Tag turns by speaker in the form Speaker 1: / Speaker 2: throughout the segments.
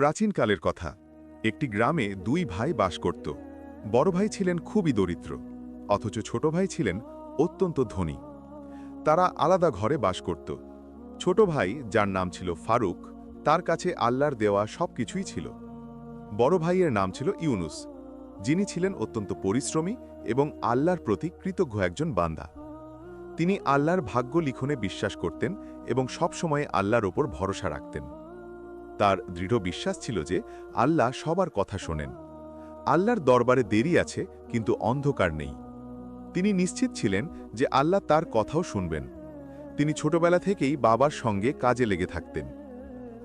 Speaker 1: প্রাচীনকালের কথা। একটি গ্রামে দুই ভাই বাস করত। বড় ভাই ছিলেন খুবই দরিদ্র, অথচ ছোট ভাই ছিলেন অত্যন্ত ধনী। তারা আলাদা ঘরে বাস করত। ছোট ভাই, যার নাম ছিল ফারুক, তার কাছে আল্লাহর দেওয়া সবকিছুই ছিল। বড় ভাইয়ের নাম ছিল ইউনুস, যিনি ছিলেন অত্যন্ত পরিশ্রমী এবং আল্লাহর প্রতি কৃতজ্ঞ একজন বান্দা। তিনি আল্লাহর ভাগ্য লিখনে বিশ্বাস করতেন এবং সবসময় আল্লাহর ওপর ভরসা রাখতেন। তার দৃঢ় বিশ্বাস ছিল যে আল্লাহ সবার কথা শোনেন। আল্লাহর দরবারে দেরি আছে, কিন্তু অন্ধকার নেই। তিনি নিশ্চিত ছিলেন যে আল্লাহ তার কথাও শুনবেন। তিনি ছোটবেলা থেকেই বাবার সঙ্গে কাজে লেগে থাকতেন।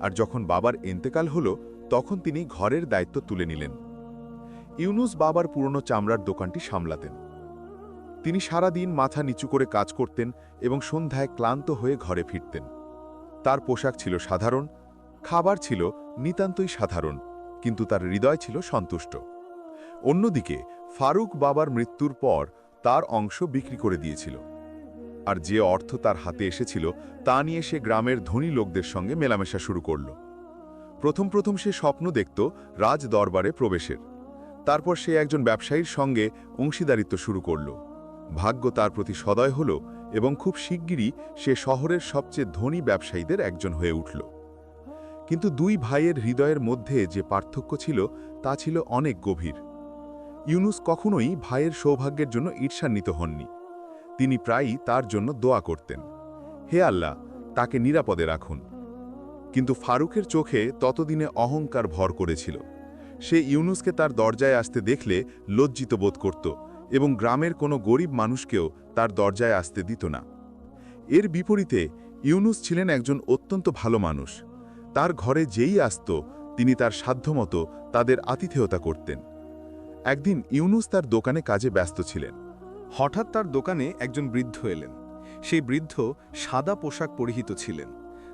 Speaker 1: আর যখন বাবার এন্তেকাল হল, তখন তিনি ঘরের দায়িত্ব তুলে নিলেন। ইউনুস বাবার পুরনো চামড়ার দোকানটি সামলাতেন। তিনি সারা দিন মাথা নিচু করে কাজ করতেন এবং সন্ধ্যায় ক্লান্ত হয়ে ঘরে ফিরতেন। তার পোশাক ছিল সাধারণ খাবার ছিল নিতান্তই সাধারণ, কিন্তু তার হৃদয় ছিল সন্তুষ্ট। অন্যদিকে, ফারুক বাবার মৃত্যুর পর তার অংশ বিক্রি করে দিয়েছিল। আর যে অর্থ তার হাতে এসেছিল, তা নিয়ে সে গ্রামের ধনী লোকদের সঙ্গে মেলামেশা শুরু করল। প্রথম প্রথম সে স্বপ্ন দেখত রাজ দরবারে প্রবেশের। তারপর সে একজন ব্যবসায়ীর সঙ্গে অংশীদারিত্ব শুরু করল। ভাগ্য তার প্রতি সদয় হল এবং খুব শিগগিরই সে শহরের সবচেয়ে ধনী ব্যবসায়ীদের একজন হয়ে উঠল। কিন্তু দুই ভাইয়ের হৃদয়ের মধ্যে যে পার্থক্য ছিল, তা ছিল অনেক গভীর। ইউনুস কখনোই ভাইয়ের সৌভাগ্যের জন্য ঈর্ষান্বিত হননি। তিনি প্রায়ই তার জন্য দোয়া করতেন। হে আল্লাহ, তাকে নিরাপদে রাখুন। কিন্তু ফারুকের চোখে ততদিনে অহংকার ভর করেছিল। সে ইউনুসকে তার দরজায় আসতে দেখলে লজ্জিত বোধ করত এবং গ্রামের কোনো গরিব মানুষকেও তার দরজায় আসতে দিত না। এর বিপরীতে ইউনুস ছিলেন একজন অত্যন্ত ভালো মানুষ। তার ঘরে যেই আসত, তিনি তার সাধ্যমতো তাদের আতিথেয়তা করতেন। একদিন ইউনুস তার দোকানে কাজে ব্যস্ত ছিলেন।
Speaker 2: হঠাৎ তার দোকানে একজন বৃদ্ধ এলেন। সেই বৃদ্ধ সাদা পোশাক পরিহিত ছিলেন।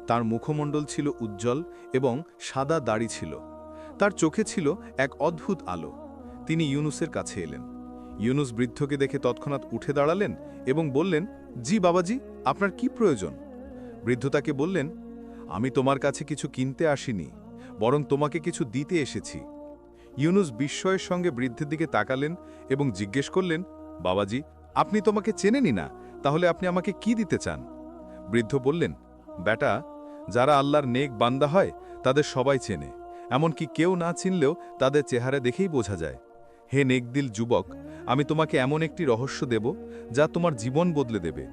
Speaker 2: তার মুখমণ্ডল ছিল উজ্জ্বল এবং সাদা দাড়ি ছিল। তার চোখে ছিল এক অদ্ভুত আলো। তিনি ইউনুসের কাছে এলেন। ইউনুস বৃদ্ধকে দেখে তৎক্ষণাৎ উঠে দাঁড়ালেন এবং বললেন, জি বাবাজি, আপনার কি প্রয়োজন? বৃদ্ধ তাকে বললেন আমি তোমার কাছে কিছু কিনতে আসিনি, বরং তোমাকে কিছু দিতে এসেছি। ইউনুস বিস্ময়ের সঙ্গে বৃদ্ধের দিকে তাকালেন এবং জিজ্ঞেস করলেন, বাবাজি, আপনি তোমাকে চেনেনি না, তাহলে আপনি আমাকে কি দিতে চান? বৃদ্ধ বললেন বেটা যারা আল্লাহর নেক বান্দা হয়, তাদের সবাই চেনে, এমনকি কেউ না চিনলেও তাদের চেহারা দেখেই বোঝা যায়। হে নেকদিল যুবক, আমি তোমাকে এমন একটি রহস্য দেব, যা তোমার জীবন বদলে দেবে।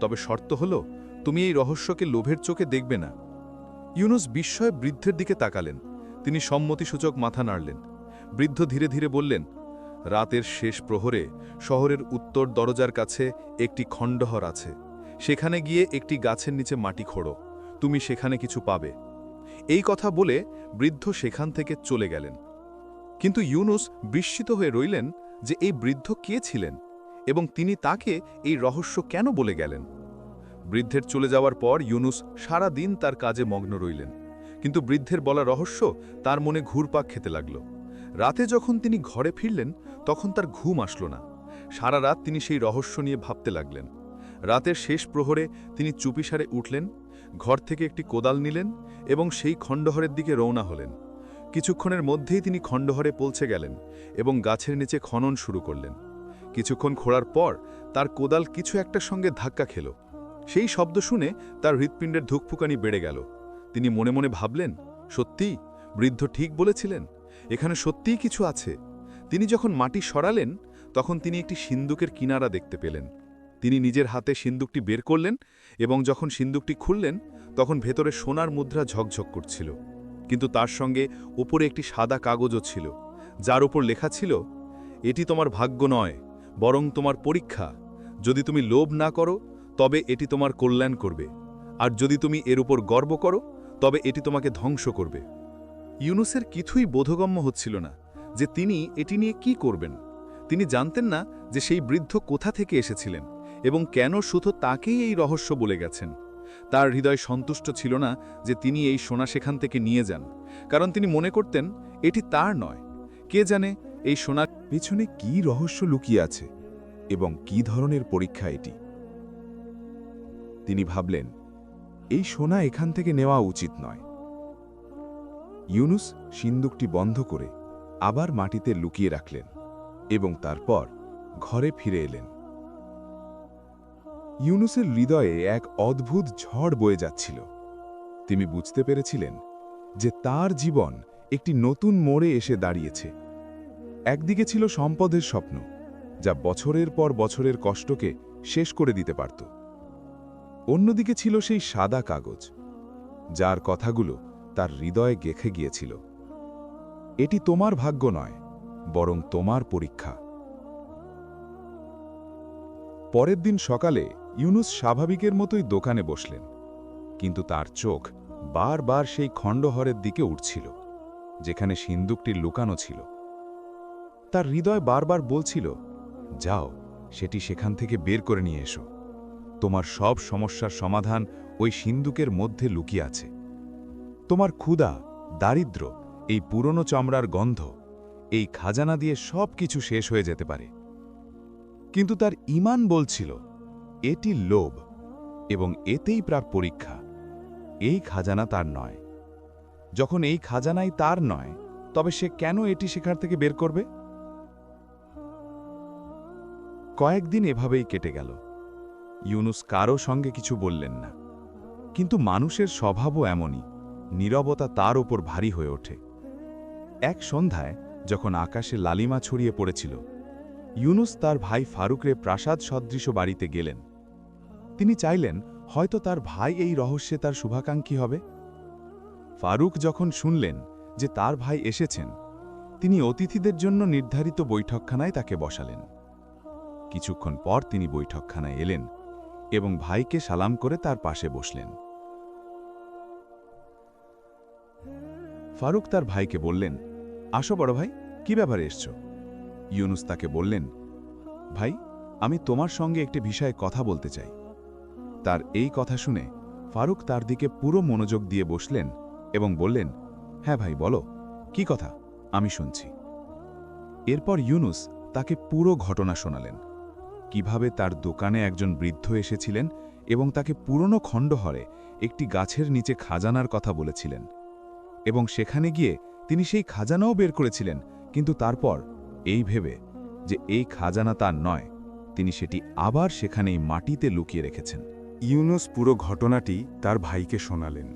Speaker 2: তবে শর্ত হল, তুমি এই রহস্যকে লোভের চোখে দেখবে না। ইউনুস বিস্ময়ে বৃদ্ধের দিকে তাকালেন। তিনি সম্মতিসূচক মাথা নাড়লেন। বৃদ্ধ ধীরে ধীরে বললেন, রাতের শেষ প্রহরে শহরের উত্তর দরজার কাছে একটি খণ্ডহর আছে। সেখানে গিয়ে একটি গাছের নিচে মাটি খোড়ো। তুমি সেখানে কিছু পাবে। এই কথা বলে বৃদ্ধ সেখান থেকে চলে গেলেন। কিন্তু ইউনুস বিস্মিত হয়ে রইলেন যে এই বৃদ্ধ কে ছিলেন এবং তিনি তাকে এই রহস্য কেন বলে গেলেন। বৃদ্ধের চলে যাওয়ার পর ইউনুস সারা দিন তার কাজে মগ্ন রইলেন। কিন্তু বৃদ্ধের বলা রহস্য তার মনে ঘুরপাক খেতে লাগল। রাতে যখন তিনি ঘরে ফিরলেন, তখন তার ঘুম আসল না। সারা রাত তিনি সেই রহস্য নিয়ে ভাবতে লাগলেন। রাতের শেষ প্রহরে তিনি চুপিসারে উঠলেন, ঘর থেকে একটি কোদাল নিলেন এবং সেই খণ্ডহরের দিকে রওনা হলেন। কিছুক্ষণের মধ্যেই তিনি খণ্ডহরে পৌঁছে গেলেন এবং গাছের নিচে খনন শুরু করলেন। কিছুক্ষণ খোঁড়ার পর তার কোদাল কিছু একটার সঙ্গে ধাক্কা খেল। সেই শব্দ শুনে তার হৃৎপিণ্ডের ধুকফুকানি বেড়ে গেল। তিনি মনে মনে ভাবলেন সত্যি বৃদ্ধ ঠিক বলেছিলেন, এখানে সত্যিই কিছু আছে। তিনি যখন মাটি সরালেন, তখন তিনি একটি সিন্দুকের কিনারা দেখতে পেলেন। তিনি নিজের হাতে সিন্দুকটি বের করলেন এবং যখন সিন্দুকটি খুললেন, তখন ভেতরে সোনার মুদ্রা ঝকঝক করছিল। কিন্তু তার সঙ্গে উপরে একটি সাদা কাগজও ছিল, যার উপর লেখা ছিল, এটি তোমার ভাগ্য নয়, বরং তোমার পরীক্ষা। যদি তুমি লোভ না করো তবে এটি তোমার কল্যাণ করবে। আর যদি তুমি এর উপর গর্ব করো, তবে এটি তোমাকে ধ্বংস করবে। ইউনুসের কিছুই বোধগম্য হচ্ছিল না যে তিনি এটি নিয়ে কি করবেন। তিনি জানতেন না যে সেই বৃদ্ধ কোথা থেকে এসেছিলেন এবং কেন শুধু তাকেই এই রহস্য বলে গেছেন। তার হৃদয় সন্তুষ্ট ছিল না যে তিনি এই সোনা সেখান থেকে নিয়ে যান, কারণ তিনি মনে করতেন এটি তার নয়। কে জানে এই সোনার
Speaker 3: পেছনে কি রহস্য লুকিয়ে আছে এবং কি ধরনের পরীক্ষা এটি। তিনি ভাবলেন, এই সোনা এখান থেকে নেওয়া উচিত নয়।
Speaker 4: ইউনুস সিন্দুকটি বন্ধ করে আবার মাটিতে লুকিয়ে রাখলেন এবং তারপর ঘরে ফিরে এলেন। ইউনুসের হৃদয়ে এক অদ্ভুত ঝড় বয়ে যাচ্ছিল। তিনি বুঝতে পেরেছিলেন যে তার জীবন একটি নতুন মোড়ে এসে দাঁড়িয়েছে। একদিকে ছিল সম্পদের স্বপ্ন, যা বছরের পর বছরের কষ্টকে শেষ করে দিতে পারত। অন্যদিকে ছিল সেই সাদা কাগজ, যার কথাগুলো তার হৃদয়ে গেখে গিয়েছিল। এটি তোমার ভাগ্য নয়, বরং তোমার পরীক্ষা। পরের দিন সকালে ইউনুস স্বাভাবিকের মতোই দোকানে বসলেন, কিন্তু তার চোখ বারবার সেই খণ্ডহরের দিকে উঠছিল, যেখানে সিন্দুকটি লুকানো ছিল। তার হৃদয় বারবার বলছিল, যাও, সেটি সেখান থেকে বের করে নিয়ে এসো। তোমার সব সমস্যার সমাধান ওই সিন্দুকের মধ্যে লুকিয়ে আছে। তোমার ক্ষুধা, দারিদ্র, এই পুরনো চামড়ার গন্ধ, এই খাজানা দিয়ে সব কিছু শেষ হয়ে যেতে পারে। কিন্তু তার ইমান বলছিল, এটি লোভ এবং এতেই প্রাক পরীক্ষা। এই খাজানা তার নয়। যখন এই খাজানাই তার নয়, তবে সে কেন এটি শেখার থেকে বের করবে? কয়েকদিন এভাবেই কেটে গেল। ইউনুস কারও সঙ্গে কিছু বললেন না। কিন্তু মানুষের স্বভাবও এমনই, নীরবতা তার ওপর ভারী হয়ে ওঠে। এক সন্ধ্যায় যখন আকাশে লালিমা ছড়িয়ে পড়েছিল, ইউনুস তার ভাই ফারুকরে প্রাসাদ সদৃশ বাড়িতে গেলেন। তিনি চাইলেন, হয়তো তার ভাই এই রহস্যে তার শুভাকাঙ্ক্ষী হবে? ফারুক যখন শুনলেন যে তার ভাই এসেছেন, তিনি অতিথিদের জন্য নির্ধারিত বৈঠকখানায় তাকে বসালেন। কিছুক্ষণ পর তিনি বৈঠকখানায় এলেন। এবং ভাইকে সালাম করে তার পাশে বসলেন। ফারুক তার ভাইকে বললেন, আসো বড় ভাই, কি ব্যাপারে এসছ? ইউনুস তাকে বললেন, ভাই, আমি তোমার সঙ্গে একটি বিষয়ে কথা বলতে চাই। তার এই কথা শুনে ফারুক তার দিকে পুরো মনোযোগ দিয়ে বসলেন এবং বললেন হ্যাঁ ভাই, বলো, কি কথা? আমি শুনছি। এরপর ইউনুস তাকে পুরো ঘটনা শোনালেন। কীভাবে তার দোকানে একজন বৃদ্ধ এসেছিলেন এবং তাকে পুরনো খণ্ডহরে একটি গাছের নিচে খাজানার কথা বলেছিলেন। এবং সেখানে গিয়ে তিনি সেই খাজানাও বের করেছিলেন, কিন্তু তারপর এই ভেবে যে এই খাজানা তার নয়, তিনি সেটি আবার সেখানেই মাটিতে লুকিয়ে রেখেছেন।
Speaker 2: ইউনুস পুরো ঘটনাটি তার ভাইকে শোনালেন।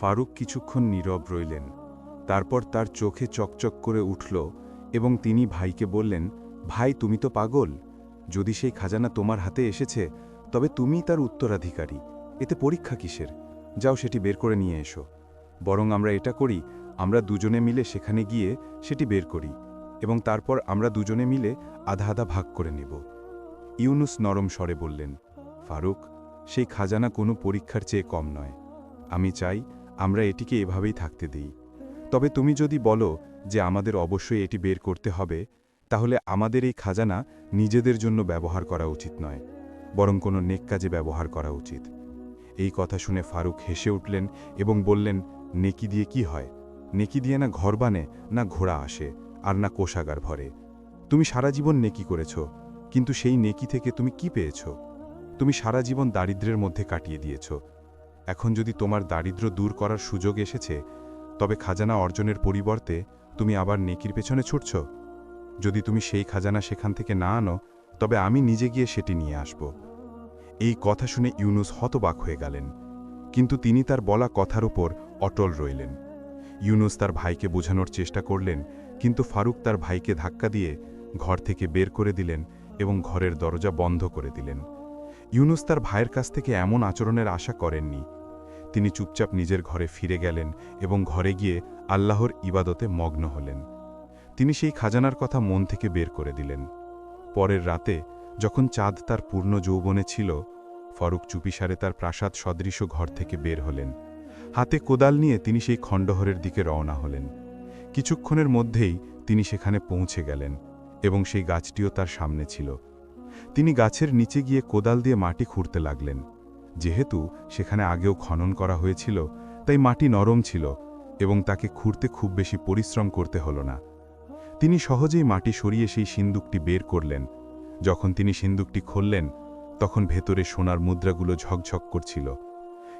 Speaker 2: ফারুক কিছুক্ষণ নীরব রইলেন। তারপর তার চোখে চকচক করে উঠল এবং তিনি ভাইকে বললেন, ভাই, তুমি তো পাগল। যদি সেই খাজানা তোমার হাতে এসেছে, তবে তুমিই তার উত্তরাধিকারী। এতে পরীক্ষা কিসের? যাও সেটি বের করে নিয়ে এসো। বরং আমরা এটা করি, আমরা দুজনে মিলে সেখানে গিয়ে সেটি বের করি, এবং তারপর আমরা দুজনে মিলে আধা আধা ভাগ করে নেব। ইউনুস নরম স্বরে বললেন, ফারুক, সেই খাজানা কোনো পরীক্ষার চেয়ে কম নয়। আমি চাই আমরা এটিকে এভাবেই থাকতে দিই। তবে তুমি যদি বলো যে আমাদের অবশ্যই এটি বের করতে হবে তাহলে আমাদের এই খাজানা নিজেদের জন্য ব্যবহার করা উচিত নয়, বরং কোনো নেক কাজে ব্যবহার করা উচিত। এই কথা শুনে ফারুক হেসে উঠলেন এবং বললেন, নেকি দিয়ে কি হয়? নেকি দিয়ে না ঘর বানে, না ঘোড়া আসে, আর না কোষাগার ভরে। তুমি সারা জীবন নেকি করেছ, কিন্তু সেই নেকি থেকে তুমি কি পেয়েছ? তুমি সারা জীবন দারিদ্র্যের মধ্যে কাটিয়ে দিয়েছ। এখন যদি তোমার দারিদ্র্য দূর করার সুযোগ এসেছে, তবে খাজানা অর্জনের পরিবর্তে তুমি আবার নেকির পেছনে ছুটছ? যদি তুমি সেই খাজানা সেখান থেকে না আনো, তবে আমি নিজে গিয়ে সেটি নিয়ে আসব। এই কথা শুনে ইউনুস হতবাক হয়ে গেলেন। কিন্তু তিনি তার বলা কথার উপর অটল রইলেন। ইউনুস তার ভাইকে বোঝানোর চেষ্টা করলেন, কিন্তু ফারুক তার ভাইকে ধাক্কা দিয়ে ঘর থেকে বের করে দিলেন এবং ঘরের দরজা বন্ধ করে দিলেন। ইউনুস তার ভাইয়ের কাছ থেকে এমন আচরণের আশা করেননি। তিনি চুপচাপ নিজের ঘরে ফিরে গেলেন এবং ঘরে গিয়ে আল্লাহর ইবাদতে মগ্ন হলেন। তিনি সেই খাজানার কথা মন থেকে বের করে দিলেন। পরের রাতে, যখন চাঁদ তার পূর্ণ যৌবনে ছিল, ফরুক চুপিসারে তার প্রাসাদ সদৃশ ঘর থেকে বের হলেন। হাতে কোদাল নিয়ে তিনি সেই খণ্ডহরের দিকে রওনা হলেন। কিছুক্ষণের মধ্যেই তিনি সেখানে পৌঁছে গেলেন এবং সেই গাছটিও তার সামনে ছিল। তিনি গাছের নিচে গিয়ে কোদাল দিয়ে মাটি খুঁড়তে লাগলেন। যেহেতু সেখানে আগেও খনন করা হয়েছিল, তাই মাটি নরম ছিল এবং তাকে খুঁড়তে খুব বেশি পরিশ্রম করতে হলো না। তিনি সহজেই মাটি সরিয়ে সেই সিন্দুকটি বের করলেন। যখন তিনি সিন্দুকটি খুললেন, তখন ভেতরে সোনার মুদ্রাগুলো ঝকঝক করছিল।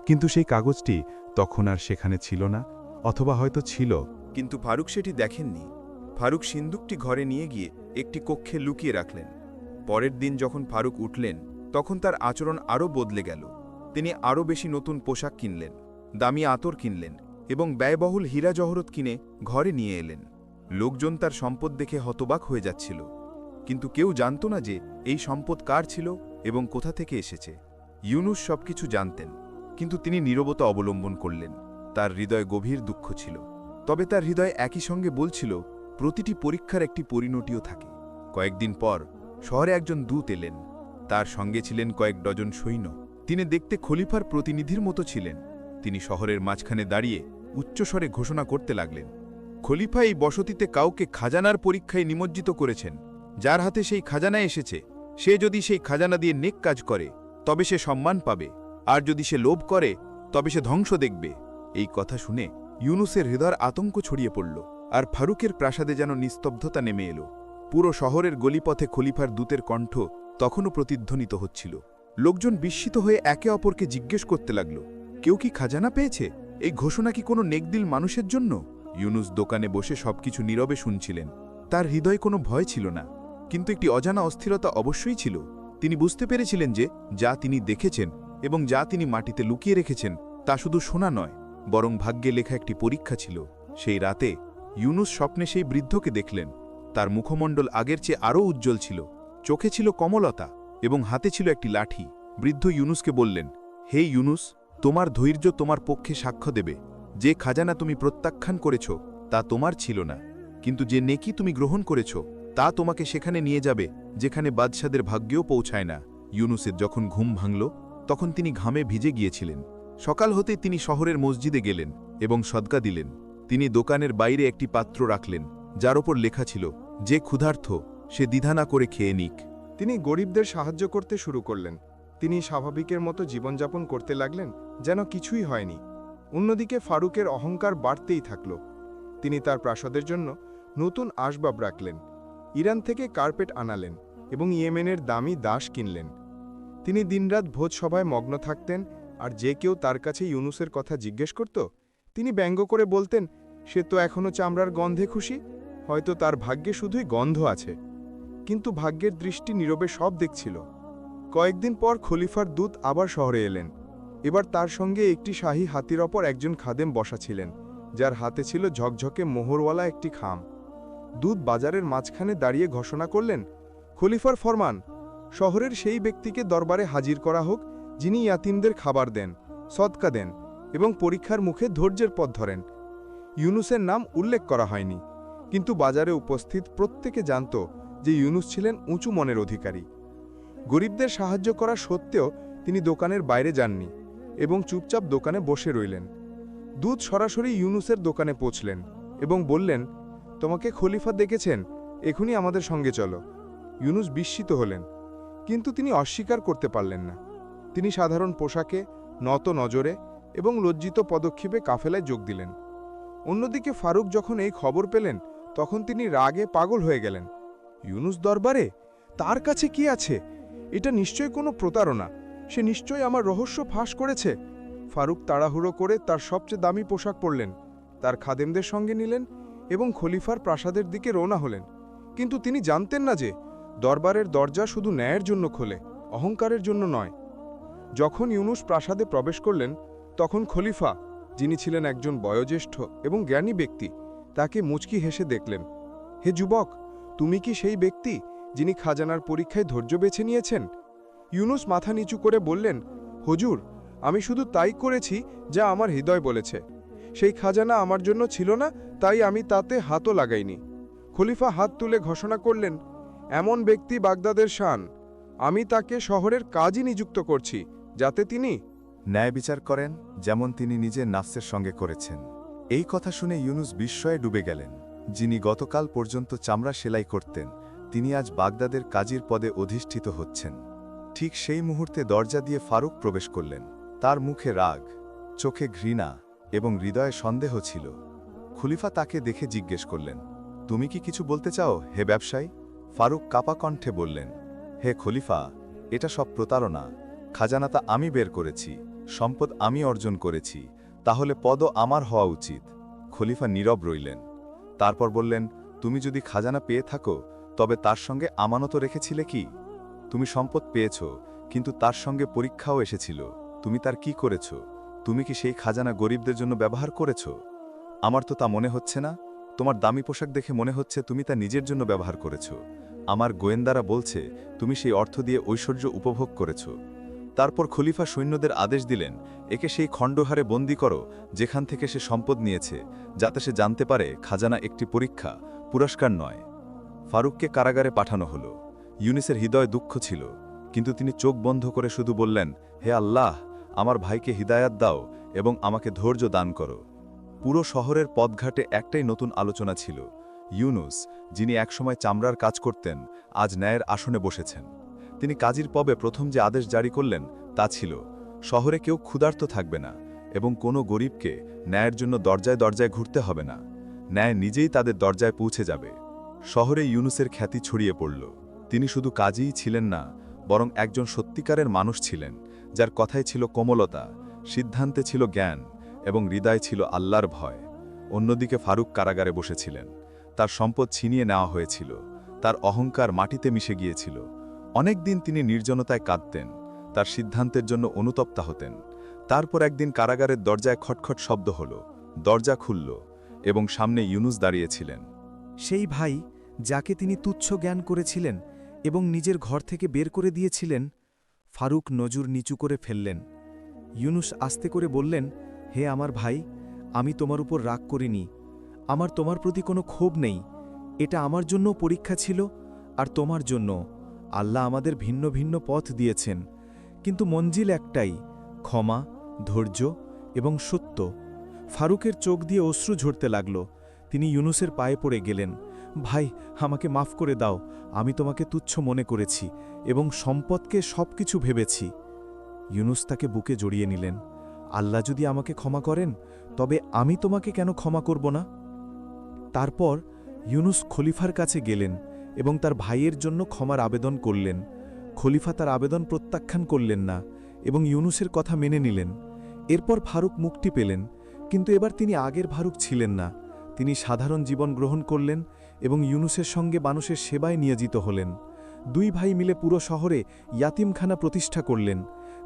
Speaker 2: কিন্তু সেই কাগজটি তখন আর সেখানে ছিল না,
Speaker 5: অথবা হয়তো ছিল।
Speaker 2: কিন্তু ফারুক সেটি দেখেননি। ফারুক সিন্দুকটি ঘরে নিয়ে গিয়ে একটি কক্ষে লুকিয়ে রাখলেন। পরের দিন যখন ফারুক উঠলেন, তখন তার আচরণ আরও বদলে গেল। তিনি আরও বেশি নতুন পোশাক কিনলেন, দামি আতর কিনলেন এবং ব্যয়বহুল হীরা জহরত কিনে ঘরে নিয়ে এলেন। লোকজন তার সম্পদ দেখে হতবাক হয়ে যাচ্ছিল। কিন্তু কেউ জানত না যে এই সম্পদ কার ছিল এবং কোথা থেকে এসেছে। ইউনুস সবকিছু জানতেন, কিন্তু তিনি নীরবতা অবলম্বন করলেন। তার হৃদয় গভীর দুঃখ ছিল। তবে তার হৃদয় একই সঙ্গে বলছিল, প্রতিটি পরীক্ষার একটি পরিণতিও থাকে। কয়েকদিন পর শহরে একজন দূত এলেন। তার সঙ্গে ছিলেন কয়েক ডজন সৈন্য। তিনি দেখতে খলিফার প্রতিনিধির মতো ছিলেন। তিনি শহরের মাঝখানে দাঁড়িয়ে উচ্চস্বরে ঘোষণা করতে লাগলেন খলিফা এই বসতিতে কাউকে খাজানার পরীক্ষায় নিমজ্জিত করেছেন। যার হাতে সেই খাজানা এসেছে, সে যদি সেই খাজানা দিয়ে নেক কাজ করে, তবে সে সম্মান পাবে। আর যদি সে লোভ করে, তবে সে ধ্বংস দেখবে। এই কথা শুনে ইউনুসের হৃদয়ের আতঙ্ক ছড়িয়ে পড়ল, আর ফারুকের প্রাসাদে যেন নিস্তব্ধতা নেমে এলো। পুরো শহরের গলিপথে খলিফার দূতের কণ্ঠ তখনও প্রতিধ্বনিত হচ্ছিল। লোকজন বিস্মিত হয়ে একে অপরকে জিজ্ঞেস করতে লাগল, কেউ কি খাজানা পেয়েছে? এই ঘোষণা কি কোনো নেকদিল মানুষের জন্য? ইউনুস দোকানে বসে সবকিছু নীরবে শুনছিলেন। তার হৃদয়ে কোনো ভয় ছিল না, কিন্তু একটি অজানা অস্থিরতা অবশ্যই ছিল। তিনি বুঝতে পেরেছিলেন যে যা তিনি দেখেছেন এবং যা তিনি মাটিতে লুকিয়ে রেখেছেন তা শুধু শোনা নয়, বরং ভাগ্যে লেখা একটি পরীক্ষা ছিল। সেই রাতে ইউনুস স্বপ্নে সেই বৃদ্ধকে দেখলেন। তার মুখমণ্ডল আগের চেয়ে আরও উজ্জ্বল ছিল। চোখে ছিল কমলতা এবং হাতে ছিল একটি লাঠি। বৃদ্ধ ইউনুসকে বললেন, হে ইউনুস, তোমার ধৈর্য তোমার পক্ষে সাক্ষ্য দেবে। যে খাজানা তুমি প্রত্যাখ্যান করেছ, তা তোমার ছিল না। কিন্তু যে নেকি তুমি গ্রহণ করেছ, তা তোমাকে সেখানে নিয়ে যাবে, যেখানে বাদশাদের ভাগ্যেও পৌঁছায় না। ইউনুসের যখন ঘুম ভাঙল, তখন তিনি ঘামে ভিজে গিয়েছিলেন। সকাল হতে তিনি শহরের মসজিদে গেলেন এবং সদকা দিলেন। তিনি দোকানের বাইরে একটি পাত্র রাখলেন, যার ওপর লেখা ছিল, যে ক্ষুধার্থ, সে দ্বিধা না করে খেয়ে নিক।
Speaker 6: তিনি গরিবদের সাহায্য করতে শুরু করলেন। তিনি স্বাভাবিকের মতো জীবনযাপন করতে লাগলেন, যেন কিছুই হয়নি। অন্যদিকে ফারুকের অহংকার বাড়তেই থাকল। তিনি তার প্রাসাদের জন্য নতুন আসবাব রাখলেন, ইরান থেকে কার্পেট আনালেন এবং ইয়েমেনের দামি দাস কিনলেন। তিনি দিনরাত ভোজসভায় মগ্ন থাকতেন আর যে কেউ তার কাছে ইউনুসের কথা জিজ্ঞেস করত, তিনি ব্যঙ্গ করে বলতেন, সে তো এখনও চামড়ার গন্ধে খুশি, হয়তো তার ভাগ্যে শুধুই গন্ধ আছে। কিন্তু ভাগ্যের দৃষ্টি নীরবে সব দেখছিল। কয়েকদিন পর খলিফার দূত আবার শহরে এলেন। এবার তার সঙ্গে একটি শাহী হাতির ওপর একজন খাদেম বসা ছিলেন, যার হাতে ছিল ঝকঝকে মোহরওয়ালা একটি খাম। দুধ বাজারের মাঝখানে দাঁড়িয়ে ঘোষণা করলেন, খলিফার ফরমান, শহরের সেই ব্যক্তিকে দরবারে হাজির করা হোক, যিনি ইয়াতিমদের খাবার দেন, সদকা দেন এবং পরীক্ষার মুখে ধৈর্যের পথ ধরেন। ইউনুসের নাম উল্লেখ করা হয়নি, কিন্তু বাজারে উপস্থিত প্রত্যেকে জানত যে ইউনুস ছিলেন উঁচু মনের অধিকারী। গরিবদের সাহায্য করা সত্ত্বেও তিনি দোকানের বাইরে যাননি। এবং চুপচাপ দোকানে বসে রইলেন। দুধ সরাসরি ইউনুসের দোকানে পৌঁছলেন এবং বললেন, তোমাকে খলিফা দেখেছেন? এখনই আমাদের সঙ্গে চলো। ইউনুস বিস্মিত হলেন, কিন্তু তিনি অস্বীকার করতে পারলেন না। তিনি সাধারণ পোশাকে, নত নজরে এবং লজ্জিত পদক্ষেপে কাফেলায় যোগ দিলেন। অন্যদিকে ফারুক যখন এই খবর পেলেন, তখন তিনি রাগে পাগল হয়ে গেলেন। ইউনুস দরবারে? তার কাছে কি আছে? এটা নিশ্চয় কোনো প্রতারণা। সে নিশ্চয়ই আমার রহস্য ফাঁস করেছে। ফারুক তাড়াহুড়ো করে তার সবচেয়ে দামি পোশাক পরলেন, তার খাদেমদের সঙ্গে নিলেন এবং খলিফার প্রাসাদের দিকে রওনা হলেন। কিন্তু তিনি জানতেন না যে, দরবারের দরজা শুধু ন্যায়ের জন্য খোলে, অহংকারের জন্য নয়। যখন ইউনুস প্রাসাদে প্রবেশ করলেন, তখন খলিফা, যিনি ছিলেন একজন বয়োজ্যেষ্ঠ এবং জ্ঞানী ব্যক্তি, তাকে মুচকি হেসে দেখলেন। হে যুবক, তুমি কি সেই ব্যক্তি, যিনি খাজানার পরীক্ষায় ধৈর্য বেছে নিয়েছেন? ইউনুস মাথা নিচু করে বললেন, হুজুর, আমি শুধু তাই করেছি যা আমার হৃদয় বলেছে। সেই খাজানা আমার জন্য ছিল না, তাই আমি তাতে হাতও লাগাইনি। খলিফা হাত তুলে ঘোষণা করলেন, এমন ব্যক্তি বাগদাদের শান। আমি তাকে শহরের কাজই নিযুক্ত করছি, যাতে তিনি
Speaker 2: ন্যায় বিচার করেন, যেমন তিনি নিজের নাফসের সঙ্গে করেছেন। এই কথা শুনে ইউনুস বিস্ময়ে ডুবে গেলেন। যিনি গতকাল পর্যন্ত চামড়া সেলাই করতেন, তিনি আজ বাগদাদের কাজীর পদে অধিষ্ঠিত হচ্ছেন। ঠিক সেই মুহূর্তে দরজা দিয়ে ফারুক প্রবেশ করলেন। তার মুখে রাগ, চোখে ঘৃণা এবং হৃদয়ে সন্দেহ ছিল। খলিফা তাকে দেখে জিজ্ঞেস করলেন, তুমি কি কিছু বলতে চাও, হে ব্যবসায়ী? ফারুক কাপা কণ্ঠে বললেন, হে খলিফা, এটা সব প্রতারণা। খাজানাতা আমি বের করেছি, সম্পদ আমি অর্জন করেছি, তাহলে পদও আমার হওয়া উচিত। খলিফা নীরব রইলেন। তারপর বললেন, তুমি যদি খাজানা পেয়ে থাকো, তবে তার সঙ্গে আমানত রেখেছিলে কি? তুমি সম্পদ পেয়েছ, কিন্তু তার সঙ্গে পরীক্ষাও এসেছিল। তুমি তার কি করেছ? তুমি কি সেই খাজানা গরিবদের জন্য ব্যবহার করেছ? আমার তো তা মনে হচ্ছে না। তোমার দামি পোশাক দেখে মনে হচ্ছে তুমি তা নিজের জন্য ব্যবহার করেছ। আমার গোয়েন্দারা বলছে, তুমি সেই অর্থ দিয়ে ঐশ্বর্য উপভোগ করেছ। তারপর খলিফা সৈন্যদের আদেশ দিলেন, একে সেই খণ্ডহারে বন্দি করো, যেখান থেকে সে সম্পদ নিয়েছে, যাতে সে জানতে পারে খাজানা একটি পরীক্ষা, পুরস্কার নয়। ফারুককে কারাগারে পাঠানো হলো। ইউনিসের হৃদয় দুঃখ ছিল, কিন্তু তিনি চোখ বন্ধ করে শুধু বললেন, হে আল্লাহ, আমার ভাইকে হিদায়াত দাও এবং আমাকে ধৈর্য দান করো। পুরো শহরের পথঘাটে একটাই নতুন আলোচনা ছিল, ইউনুস, যিনি একসময় চামড়ার কাজ করতেন, আজ ন্যায়ের আসনে বসেছেন। তিনি কাজীর পবে প্রথম যে আদেশ জারি করলেন, তা ছিল, শহরে কেউ ক্ষুধার্ত থাকবে না এবং কোনো গরিবকে ন্যায়ের জন্য দরজায় দরজায় ঘুরতে হবে না। ন্যায় নিজেই তাদের দরজায় পৌঁছে যাবে। শহরে ইউনুসের খ্যাতি ছড়িয়ে পড়ল। তিনি শুধু কাজেই ছিলেন না, বরং একজন সত্যিকারের মানুষ ছিলেন, যার কথায় ছিল কোমলতা, সিদ্ধান্তে ছিল জ্ঞান, এবং হৃদয় ছিল আল্লাহর ভয়। অন্যদিকে ফারুক কারাগারে বসেছিলেন। তার সম্পদ ছিনিয়ে নেওয়া হয়েছিল, তার অহংকার মাটিতে মিশে গিয়েছিল। অনেক দিন তিনি নির্জনতায় কাঁদতেন, তার সিদ্ধান্তের জন্য অনুতপ্তা হতেন। তারপর একদিন কারাগারের দরজায় খটখট শব্দ হল, দরজা খুলল, এবং সামনে ইউনুস দাঁড়িয়েছিলেন।
Speaker 7: সেই ভাই, যাকে তিনি তুচ্ছ জ্ঞান করেছিলেন এবং নিজের ঘর থেকে বের করে দিয়েছিলেন, ফারুক নজর নিচু করে ফেললেন। ইউনুস আস্তে করে বললেন, হে আমার ভাই, আমি তোমার উপর রাগ করিনি। আমার তোমার প্রতি কোনো ক্ষোভ নেই। এটা আমার জন্য পরীক্ষা ছিল আর তোমার জন্য। আল্লাহ আমাদের ভিন্ন ভিন্ন পথ দিয়েছেন। কিন্তু মঞ্জিল একটাই, ক্ষমা, ধৈর্য এবং সত্য। ফারুকের চোখ দিয়ে অশ্রু ঝরতে লাগল। তিনি ইউনুসের পায়ে পড়ে গেলেন। ভাই, আমাকে মাফ করে দাও। আমি তোমাকে তুচ্ছ মনে করেছি এবং সম্পদকে সব কিছু ভেবেছি। ইউনুস তাকে বুকে জড়িয়ে নিলেন। আল্লাহ যদি আমাকে ক্ষমা করেন, তবে আমি তোমাকে কেন ক্ষমা করব না? তারপর ইউনুস খলিফার কাছে গেলেন এবং তার ভাইয়ের জন্য ক্ষমার আবেদন করলেন। খলিফা তার আবেদন প্রত্যাখ্যান করলেন না এবং ইউনুসের কথা মেনে নিলেন। এরপর ফারুক মুক্তি পেলেন, কিন্তু এবার তিনি আগের ফারুক ছিলেন না। তিনি সাধারণ জীবন গ্রহণ করলেন এবং ইউনুসের সঙ্গে মানুষের সেবায় নিয়োজিত হলেন। দুই ভাই মিলে পুরো শহরে ইয়াতিমখানা প্রতিষ্ঠা করলেন,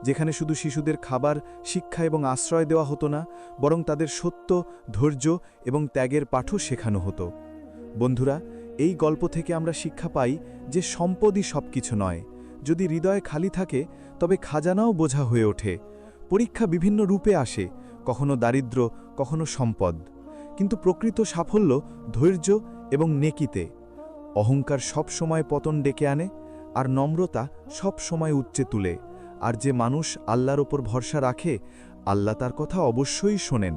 Speaker 7: যেখানে শুধু শিশুদের খাবার, শিক্ষা এবং আশ্রয় দেওয়া হতো না, বরং তাদের সত্য, ধৈর্য এবং ত্যাগের পাঠও শেখানো হতো। বন্ধুরা, এই গল্প থেকে আমরা শিক্ষা পাই যে সম্পদই সবকিছু নয়। যদি হৃদয় খালি থাকে, তবে খাজানাও বোঝা হয়ে ওঠে। পরীক্ষা বিভিন্ন রূপে আসে, কখনো দারিদ্র কখনো সম্পদ। কিন্তু প্রকৃত সাফল্য, ধৈর্য এবং নেকিতে। অহংকার সব সময় পতন ডেকে আনে, আর নম্রতা সব সময় উচ্চে তুলে। আর যে মানুষ আল্লাহর ওপর ভরসা রাখে, আল্লাহ তার কথা অবশ্যই শোনেন।